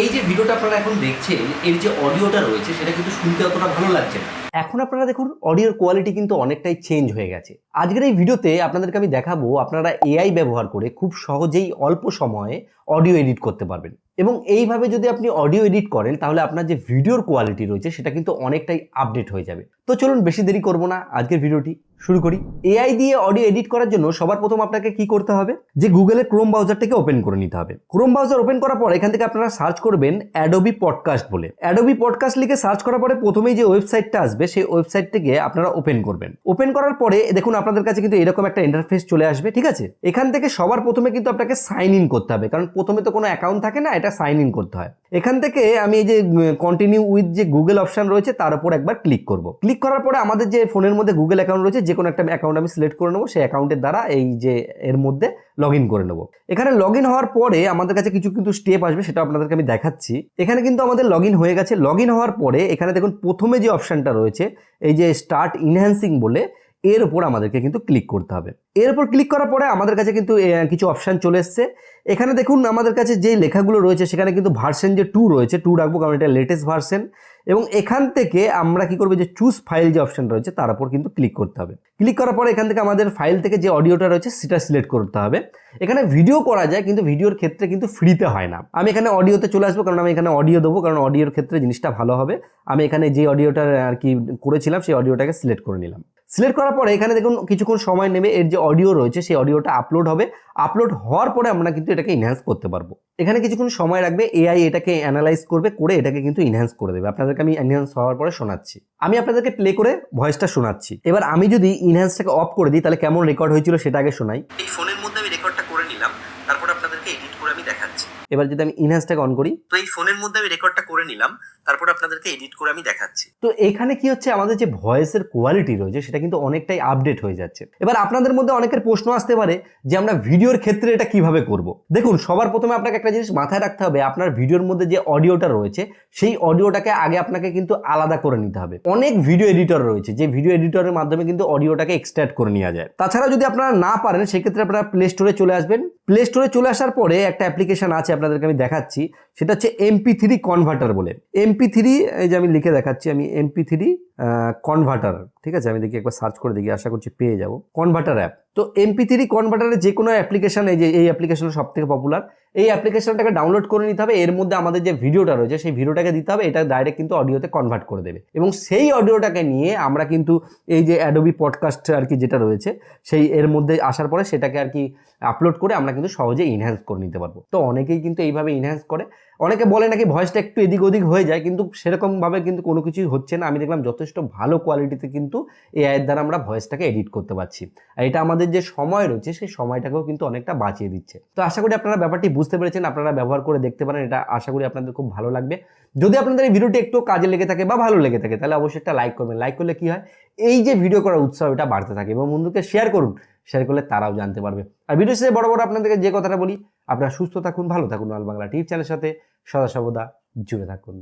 এই যে ভিডিওটা আপনারা এখন দেখছেন, এর যে অডিওটা রয়েছে, সেটা কিন্তু শুনতে অতটা ভালো লাগছে না। এখন আপনারা দেখুন অডিওর কোয়ালিটি কিন্তু অনেকটাই চেঞ্জ হয়ে গেছে। আজকের এই ভিডিওতে আপনাদেরকে আমি দেখাবো, আপনারা এআই ব্যবহার করে খুব সহজেই অল্প সময়ে অডিও এডিট করতে পারবেন। এবং এইভাবে যদি আপনি অডিও এডিট করেন, তাহলে আপনার যে ভিডিওর কোয়ালিটি রয়েছে, সেটা কিন্তু অনেকটাই আপডেট হয়ে যাবে। তো চলুন, বেশি দেরি করব না, আজকের ভিডিওটি শুরু করি। এআই দিয়ে অডিও এডিট করার জন্য সবার প্রথম আপনাকে কি করতে হবে? যে গুগলের ক্রোম ব্রাউজারটাকে ওপেন করে নিতে হবে। ক্রোম ব্রাউজার ওপেন করার পর এখান থেকে আপনারা সার্চ করবেন অ্যাডোবি পডকাস্ট বলে। অ্যাডোবি পডকাস্ট লিখে সার্চ করার পরে প্রথমেই যে ওয়েবসাইটটা আসবে, সেই ওয়েবসাইটটিকে আপনারা ওপেন করবেন। ওপেন করার পরে দেখুন আপনাদের কাছে কিন্তু এরকম একটা ইন্টারফেস চলে আসবে, ঠিক আছে? এখান থেকে সবার প্রথমে কিন্তু আপনাকে সাইন ইন করতে হবে। কারণ প্রথমে তো কোনো অ্যাকাউন্ট থাকে না, এটা সাইন ইন করতে হয়। এখান থেকে আমি এই যে কন্টিনিউ উইথ যে গুগল অপশান রয়েছে, তার উপর একবার ক্লিক করব। ক্লিক করার পরে আমাদের যে ফোনের মধ্যে গুগল অ্যাকাউন্ট রয়েছে, যে কোনো একটা অ্যাকাউন্ট আমি সিলেক্ট করে নেব, সেই অ্যাকাউন্টের দ্বারা এই যে এর মধ্যে লগ করে নেব। এখানে লগ হওয়ার পরে আমাদের কাছে কিছু কিন্তু স্টেপ আসবে, সেটা আপনাদেরকে আমি দেখাচ্ছি। এখানে কিন্তু আমাদের লগ হয়ে গেছে। লগ হওয়ার পরে এখানে দেখুন, প্রথমে যে অপশনটা রয়েছে, এই যে স্টার্ট ইনহ্যান্সিং বলে এর উপর আমাদেরকে কিন্তু ক্লিক করতে হবে। এর উপর ক্লিক করার পরে আমাদের কাছে কিন্তু কিছু অপশান চলে এসছে। এখানে দেখুন, আমাদের কাছে যে লেখাগুলো রয়েছে, সেখানে কিন্তু ভার্সন যে টু রয়েছে টু রাখব কারণ এটা লেটেস্ট ভার্সন এবং এখান থেকে আমরা কি করব, যে চুজ ফাইল যে অপশন রয়েছে, তার উপর কিন্তু ক্লিক করতে হবে। ক্লিক করার পরে এখান থেকে আমাদের ফাইল থেকে যে অডিওটা রয়েছে, সেটা সিলেক্ট করতে হবে। এখানে ভিডিও করা যায়, কিন্তু ভিডিওর ক্ষেত্রে কিন্তু ফ্রিতে হয় না। আমি এখানে অডিওতে চলে আসব, কারণ আমি এখানে অডিও দেবো, কারণ অডিওর ক্ষেত্রে জিনিসটা ভালো হবে। আমি এখানে যে অডিওটা আর কি করেছিলাম, সেই অডিওটাকে সিলেক্ট করে নিলাম। সিলেক্ট করার পরে এখানে দেখুন কিছুক্ষণ সময় নেবে, এর যে অডিও রয়েছে সেই অডিওটা আপলোড হবে। আপলোড হওয়ার পরে আমরা কিন্তু এটাকে ইনহ্যান্স করতে পারব। এখানে কিছুক্ষণ সময় রাখবে এআই এটাকে অ্যানালাইজ করবে, করে এটাকে কিন্তু ইনহ্যান্স করে দেবে। আপনাদেরকে আমি ইনহ্যান্স হওয়ার পরে শোনাচ্ছি। আমি আপনাদেরকে প্লে করে ভয়েসটা শোনাচ্ছি। এবার আমি যদি ইনহ্যান্সটাকে অফ করে দিই, তাহলে কেমন রেকর্ড হয়েছিল সেটা আগে শোনাই এই ফোনের মধ্যে আমি রেকর্ডটা করে নিলাম তারপর আপনাদেরকে এডিট করে আমি দেখাচ্ছি এবার যদি আমি ইনহ্যান্সটাকে অন করি তো এই ফোনের মধ্যে আমি রেকর্ডটা করে নিলাম তারপর আপনাদেরকে এডিট করে আমি দেখাচ্ছি। তো এখানে কি হচ্ছে আমাদের যে ভয়েসের কোয়ালিটি রয়েছে সেটা কিন্তু অনেকটাই আপডেট হয়ে যাচ্ছে। এবার আপনাদের মধ্যে অনেকের প্রশ্ন আসতে পারে যে আমরা ভিডিওর ক্ষেত্রে এটা কীভাবে করব? দেখুন সবার প্রথমে আপনাকে একটা জিনিস মাথায় রাখতে হবে আপনার ভিডিওর মধ্যে যে অডিওটা রয়েছে সেই অডিওটাকে আগে আপনাকে কিন্তু আলাদা করে নিতে হবে। অনেক ভিডিও এডিটর রয়েছে যে ভিডিও এডিটরের মাধ্যমে কিন্তু অডিওটাকে এক্সট্রাক্ট করে নেওয়া যায়। তাছাড়া যদি আপনারা না পারেন সেক্ষেত্রে আপনারা প্লে স্টোরে চলে আসবেন। প্লে স্টোরে চলে আসার পরে একটা অ্যাপ্লিকেশান আছে আপনাদেরকে আমি দেখাচ্ছি। সেটা হচ্ছে এমপি থ্রি কনভার্টার বলে। এমপি থ্রি এই যে আমি লিখে দেখাচ্ছি, আমি এমপি থ্রি কনভার্টার ঠিক আছে? আমি দেখি একবার সার্চ করে দেখি, আশা করছি পেয়ে যাব। কনভার্টার অ্যাপ তো এমপি থ্রি কনভার্টারের যে কোনো অ্যাপ্লিকেশন এই যে, এই অ্যাপ্লিকেশন সব থেকে পপুলার এই অ্যাপ্লিকেশনটাকে ডাউনলোড করে নিতে হবে। এর মধ্যে আমাদের যে ভিডিওটা রয়েছে, সেই ভিডিওটাকে দিতে হবে। এটা ডাইরেক্ট কিন্তু অডিওতে কনভার্ট করে দেবে। এবং সেই অডিওটাকে নিয়ে আমরা কিন্তু এই যে অ্যাডোবি পডকাস্ট আর কি যেটা রয়েছে, সেই এর মধ্যে আসার পরে সেটাকে আর কি আপলোড করে আমরা কিন্তু সহজে ইনহ্যান্স করে নিতে পারব। তো অনেকেই কিন্তু এইভাবে ইনহ্যান্স করে। অনেকে বলে নাকি ভয়েসটা একটু এদিক ওদিক হয়ে যায়, কিন্তু সেরকমভাবে কিন্তু কোনো কিছুই হচ্ছে না। আমি দেখলাম যথেষ্ট ভালো কোয়ালিটিতে কিন্তু এআইয়ের দ্বারা আমরা ভয়েসটাকে এডিট করতে পারছি। আর এটা আমাদের যে সময় রয়েছে, সেই সময়টাকেও কিন্তু অনেকটা বাঁচিয়ে দিচ্ছে। তো আশা করি আপনারা ব্যাপারটি বুঝতে পেরেছেন, আপনারা ব্যবহার করে দেখতে পারেন, এটা আশা করি আপনাদের খুব ভালো লাগবে। যদি আপনাদের এই ভিডিওটি একটু কাজে লেগে থাকে বা ভালো লেগে থাকে, তাহলে অবশ্যই একটা লাইক করবেন। লাইক করলে কি হয়? এই যে ভিডিও করার উৎসাহ এটা বাড়তে থাকে এবং বন্ধুকে শেয়ার করুন। শেয়ার করলে তারাও জানতে পারবে। আর ভিডিও শেষে বড় বড় আপনাদেরকে যে কথাটা বলি, আপনারা সুস্থ থাকুন, ভালো থাকুন। আল বাংলা টিভি চ্যানেলের সাথে সদা সর্বদা জুড়ে থাকুন।